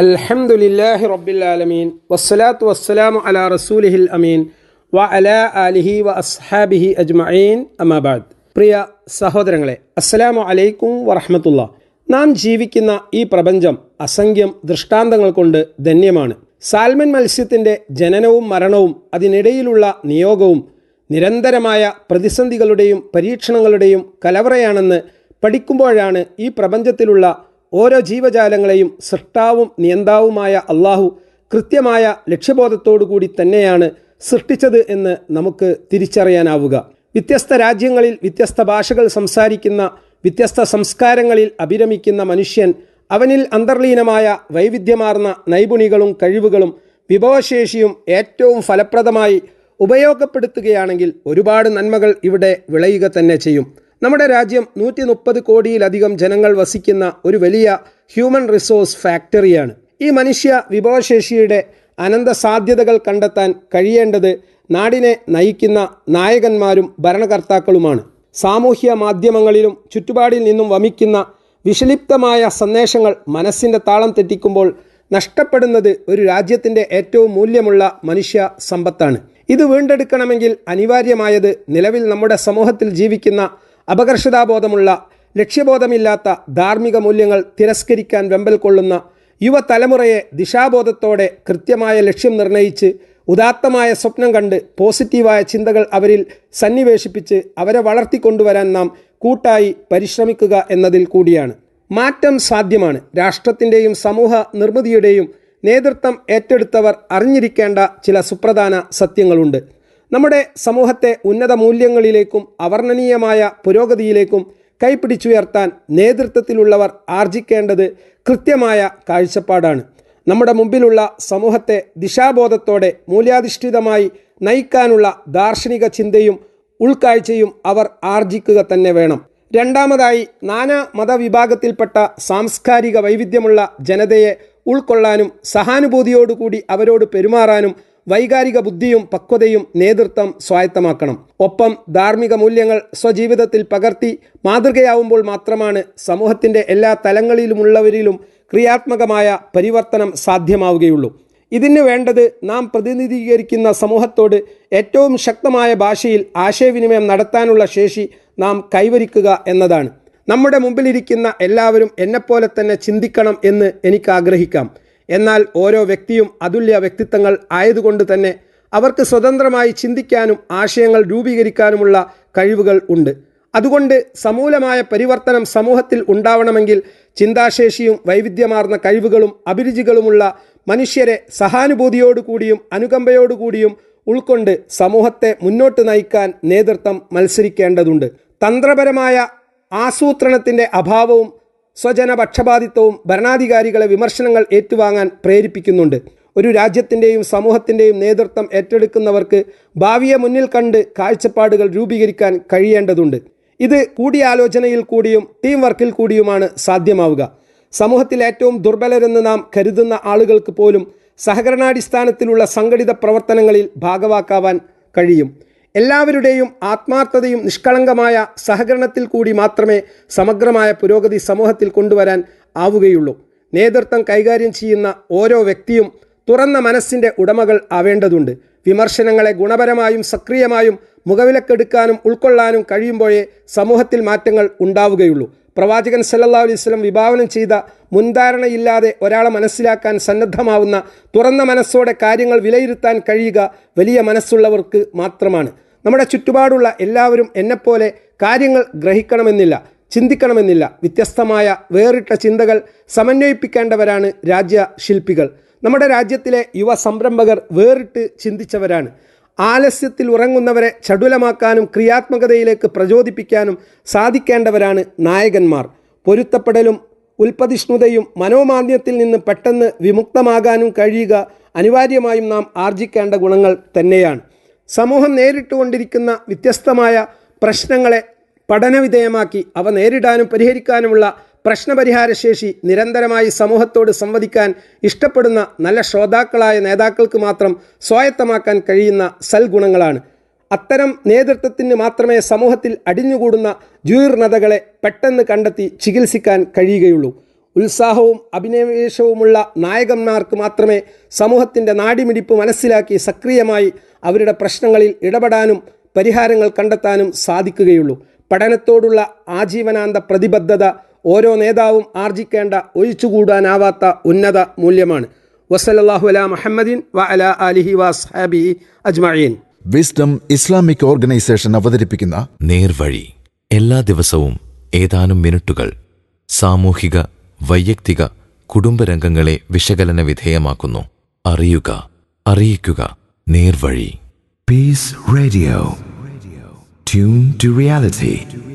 അൽഹംദുലില്ലാഹി റബ്ബിൽ ആലമീൻ. വസ്സലാത്തു വസ്സലാമു അലാ റസൂലിഹിൽ അമീൻ. വ അല ആലിഹി വ അസ്ഹാബിഹി അജ്മഈൻ. അമാബാദ് പ്രിയ സഹോദരങ്ങളെ അസ്സലാമു അലൈക്കും വറഹമത്തുള്ള. നാം ജീവിക്കുന്ന ഈ പ്രപഞ്ചം അസംഖ്യം ദൃഷ്ടാന്തങ്ങൾ കൊണ്ട് ധന്യമാണ്. സാൽമൻ മത്സ്യത്തിന്റെ ജനനവും മരണവും അതിനിടയിലുള്ള നിയോഗവും നിരന്തരമായ പ്രതിസന്ധികളുടെയും പരീക്ഷണങ്ങളുടെയും കലവറയാണെന്ന് പഠിക്കുമ്പോഴാണ് ഈ പ്രപഞ്ചത്തിലുള്ള ഓരോ ജീവജാലങ്ങളെയും സൃഷ്ടാവും നിയന്താവുമായ അള്ളാഹു കൃത്യമായ ലക്ഷ്യബോധത്തോടു കൂടി തന്നെയാണ് സൃഷ്ടിച്ചത് എന്ന് നമുക്ക് തിരിച്ചറിയാനാവുക. വ്യത്യസ്ത രാജ്യങ്ങളിൽ വ്യത്യസ്ത ഭാഷകൾ സംസാരിക്കുന്ന വ്യത്യസ്ത സംസ്കാരങ്ങളിൽ അഭിരമിക്കുന്ന മനുഷ്യൻ അവനിൽ അന്തർലീനമായ വൈവിധ്യമാർന്ന നൈപുണികളും കഴിവുകളും വിഭവശേഷിയും ഏറ്റവും ഫലപ്രദമായി ഉപയോഗപ്പെടുത്തുകയാണെങ്കിൽ ഒരുപാട് നന്മകൾ ഇവിടെ വിളയുക തന്നെ ചെയ്യും. നമ്മുടെ രാജ്യം നൂറ്റി മുപ്പത് കോടിയിലധികം ജനങ്ങൾ വസിക്കുന്ന ഒരു വലിയ ഹ്യൂമൻ റിസോഴ്സ് ഫാക്ടറിയാണ്. ഈ മനുഷ്യ വിഭവശേഷിയുടെ അനന്ത സാധ്യതകൾ കണ്ടെത്താൻ കഴിയേണ്ടത് നാടിനെ നയിക്കുന്ന നായകന്മാരും ഭരണകർത്താക്കളുമാണ്. സാമൂഹ്യ മാധ്യമങ്ങളിലും ചുറ്റുപാടിൽ നിന്നും വമിക്കുന്ന വിഷലിപ്തമായ സന്ദേശങ്ങൾ മനസ്സിന്റെ താളം തെറ്റിക്കുമ്പോൾ നഷ്ടപ്പെടുന്നത് ഒരു രാജ്യത്തിന്റെ ഏറ്റവും മൂല്യമുള്ള മനുഷ്യ സമ്പത്താണ്. ഇത് വീണ്ടെടുക്കണമെങ്കിൽ അനിവാര്യമായത് നിലവിൽ നമ്മുടെ സമൂഹത്തിൽ ജീവിക്കുന്ന അപകർഷതാബോധമുള്ള ലക്ഷ്യബോധമില്ലാത്ത ധാർമ്മിക മൂല്യങ്ങൾ തിരസ്കരിക്കാൻ വെമ്പൽ കൊള്ളുന്ന യുവതലമുറയെ ദിശാബോധത്തോടെ കൃത്യമായ ലക്ഷ്യം നിർണയിച്ച് ഉദാത്തമായ സ്വപ്നം കണ്ട് പോസിറ്റീവായ ചിന്തകൾ അവരിൽ സന്നിവേശിപ്പിച്ച് അവരെ വളർത്തിക്കൊണ്ടുവരാൻ നാം കൂട്ടായി പരിശ്രമിക്കുക എന്നതിൽ കൂടിയാണ്. മാറ്റം സാധ്യമാണ്. രാഷ്ട്രത്തിന്റെയും സമൂഹ നിർമ്മിതിയുടെയും നേതൃത്വം ഏറ്റെടുത്തവർ അറിഞ്ഞിരിക്കേണ്ട ചില സുപ്രധാന സത്യങ്ങളുണ്ട്. നമ്മുടെ സമൂഹത്തെ ഉന്നത മൂല്യങ്ങളിലേക്കും അവർണനീയമായ പുരോഗതിയിലേക്കും കൈപിടിച്ചുയർത്താൻ നേതൃത്വത്തിലുള്ളവർ ആർജിക്കേണ്ടത് കൃത്യമായ കാഴ്ചപ്പാടാണ്. നമ്മുടെ മുമ്പിലുള്ള സമൂഹത്തെ ദിശാബോധത്തോടെ മൂല്യാധിഷ്ഠിതമായി നയിക്കാനുള്ള ദാർശനിക ചിന്തയും ഉൾക്കാഴ്ചയും അവർ ആർജിക്കുക തന്നെ വേണം. രണ്ടാമതായി നാനാ മതവിഭാഗത്തിൽപ്പെട്ട സാംസ്കാരിക വൈവിധ്യമുള്ള ജനതയെ ഉൾക്കൊള്ളാനും സഹാനുഭൂതിയോടുകൂടി അവരോട് പെരുമാറാനും വൈകാരിക ബുദ്ധിയും പക്വതയും നേതൃത്വം സ്വായത്തമാക്കണം. ഒപ്പം ധാർമ്മിക മൂല്യങ്ങൾ സ്വജീവിതത്തിൽ പകർത്തി മാതൃകയാവുമ്പോൾ മാത്രമാണ് സമൂഹത്തിന്റെ എല്ലാ തലങ്ങളിലുമുള്ളവരിലും ക്രിയാത്മകമായ പരിവർത്തനം സാധ്യമാവുകയുള്ളൂ. ഇതിന് വേണ്ടത് നാം പ്രതിനിധീകരിക്കുന്ന സമൂഹത്തോട് ഏറ്റവും ശക്തമായ ഭാഷയിൽ ആശയവിനിമയം നടത്താനുള്ള ശേഷി നാം കൈവരിക്കുക എന്നതാണ്. നമ്മുടെ മുമ്പിലിരിക്കുന്ന എല്ലാവരും എന്നെപ്പോലെ തന്നെ ചിന്തിക്കണം എന്ന് എനിക്ക് ആഗ്രഹിക്കാം എന്നാൽ ഓരോ വ്യക്തിയും അതുല്യ വ്യക്തിത്വങ്ങൾ ആയതുകൊണ്ട് തന്നെ അവർക്ക് സ്വതന്ത്രമായി ചിന്തിക്കാനും ആശയങ്ങൾ രൂപീകരിക്കാനുമുള്ള കഴിവുകൾ ഉണ്ട്. അതുകൊണ്ട് സമൂലമായ പരിവർത്തനം സമൂഹത്തിൽ ഉണ്ടാവണമെങ്കിൽ ചിന്താശേഷിയും വൈവിധ്യമാർന്ന കഴിവുകളും അഭിരുചികളുമുള്ള മനുഷ്യരെ സഹാനുഭൂതിയോടുകൂടിയും അനുകമ്പയോടുകൂടിയും ഉൾക്കൊണ്ട് സമൂഹത്തെ മുന്നോട്ട് നയിക്കാൻ നേതൃത്വം മത്സരിക്കേണ്ടതുണ്ട്. തന്ത്രപരമായ ആസൂത്രണത്തിന്റെ അഭാവവും സ്വജനപക്ഷപാതിത്വവും ഭരണാധികാരികളെ വിമർശനങ്ങൾ ഏറ്റുവാങ്ങാൻ പ്രേരിപ്പിക്കുന്നുണ്ട്. ഒരു രാജ്യത്തിന്റെയും സമൂഹത്തിന്റെയും നേതൃത്വം ഏറ്റെടുക്കുന്നവർക്ക് ഭാവിയെ മുന്നിൽ കണ്ട് കാഴ്ചപ്പാടുകൾ രൂപീകരിക്കാൻ കഴിയേണ്ടതുണ്ട്. ഇത് കൂടിയാലോചനയിൽ കൂടിയും ടീം വർക്കിൽ കൂടിയുമാണ് സാധ്യമാവുക. സമൂഹത്തിൽ ഏറ്റവും ദുർബലരെന്ന് നാം കരുതുന്ന ആളുകൾക്ക് പോലും സഹകരണാടിസ്ഥാനത്തിലുള്ള സംഘടിത പ്രവർത്തനങ്ങളിൽ ഭാഗവാക്കാവാൻ കഴിയും. എല്ലാവരുടെയും ആത്മാർത്ഥതയും നിഷ്കളങ്കമായ സഹകരണത്തിൽ കൂടി മാത്രമേ സമഗ്രമായ പുരോഗതി സമൂഹത്തിൽ കൊണ്ടുവരാൻ ആവുകയുള്ളൂ. നേതൃത്വം കൈകാര്യം ചെയ്യുന്ന ഓരോ വ്യക്തിയും തുറന്ന മനസ്സിന്റെ ഉടമകൾ ആവേണ്ടതുണ്ട്. വിമർശനങ്ങളെ ഗുണപരമായും സക്രിയമായും മുഖവിലക്കെടുക്കാനും ഉൾക്കൊള്ളാനും കഴിയുമ്പോഴേ സമൂഹത്തിൽ മാറ്റങ്ങൾ ഉണ്ടാവുകയുള്ളൂ. പ്രവാചകൻ സല്ലല്ലാഹു അലൈഹി വസല്ലം വിഭാവനം ചെയ്ത മുൻധാരണയില്ലാതെ ഒരാളെ മനസ്സിലാക്കാൻ സന്നദ്ധമാവുന്ന തുറന്ന മനസ്സോടെ കാര്യങ്ങൾ വിലയിരുത്താൻ കഴിയുക വലിയ മനസ്സുള്ളവർക്ക് മാത്രമാണ്. നമ്മുടെ ചുറ്റുപാടുള്ള എല്ലാവരും എന്നെപ്പോലെ കാര്യങ്ങൾ ഗ്രഹിക്കണമെന്നില്ല ചിന്തിക്കണമെന്നില്ല. വ്യത്യസ്തമായ വേറിട്ട ചിന്തകൾ സമന്വയിപ്പിക്കേണ്ടവരാണ് രാജ്യശില്പികൾ. നമ്മുടെ രാജ്യത്തിലെ യുവ സംരംഭകർ വേറിട്ട് ചിന്തിച്ചവരാണ്. ആലസ്യത്തിൽ ഉറങ്ങുന്നവരെ ചടുലമാക്കാനും ക്രിയാത്മകതയിലേക്ക് പ്രചോദിപ്പിക്കാനും സാധിക്കേണ്ടവരാണ് നായകന്മാർ. പൊരുത്തപ്പെടലും ഉൽപ്പതിഷ്ണുതയും മനോമാന്യത്തിൽ നിന്ന് പെട്ടെന്ന് വിമുക്തമാകാനും കഴിയുക അനിവാര്യമായും നാം ആർജിക്കേണ്ട ഗുണങ്ങൾ തന്നെയാണ്. സമൂഹം നേരിട്ടുകൊണ്ടിരിക്കുന്ന വ്യത്യസ്തമായ പ്രശ്നങ്ങളെ പഠനവിധേയമാക്കി അവ നേരിടാനും പരിഹരിക്കാനുമുള്ള പ്രശ്നപരിഹാരശേഷി നിരന്തരമായി സമൂഹത്തോട് സംവദിക്കാൻ ഇഷ്ടപ്പെടുന്ന നല്ല ശ്രോതാക്കളായ നേതാക്കൾക്ക് മാത്രം സ്വായത്തമാക്കാൻ കഴിയുന്ന സൽഗുണങ്ങളാണ്. അത്തരം നേതൃത്വത്തിന് മാത്രമേ സമൂഹത്തിൽ അടിഞ്ഞുകൂടുന്ന ജീർണതകളെ പെട്ടെന്ന് കണ്ടെത്തി ചികിത്സിക്കാൻ കഴിയുകയുള്ളൂ. ഉത്സാഹവും അഭിനിവേശവുമുള്ള നായകന്മാർക്ക് മാത്രമേ സമൂഹത്തിന്റെ നാടിമിടിപ്പ് മനസ്സിലാക്കി സക്രിയമായി അവരുടെ പ്രശ്നങ്ങളിൽ ഇടപെടാനും പരിഹാരങ്ങൾ കണ്ടെത്താനും സാധിക്കുകയുള്ളൂ. പഠനത്തോടുള്ള ആജീവനാന്ത പ്രതിബദ്ധത ഓരോ നേതാവും ആർജിക്കേണ്ട ഒഴിച്ചുകൂടാനാവാത്ത ഉന്നത മൂല്യമാണ്. വസലല്ലാഹു അല മുഹമ്മദിൻ വ അല അലിഹി വസ്ഹാബി അജ്മഈൻ. വിസ്ഡം ഇസ്ലാമിക് ഓർഗനൈസേഷൻ അവതരിപ്പിക്കുന്ന നേർവഴി. എല്ലാ ദിവസവും ഏതാനും മിനിറ്റുകൾ സാമൂഹിക വൈയക്തിക കുടുംബരംഗങ്ങളെ വിശകലന വിധേയമാക്കുന്നു. അറിയുക അറിയിക്കുക നേർവഴി. Peace radio tune to reality.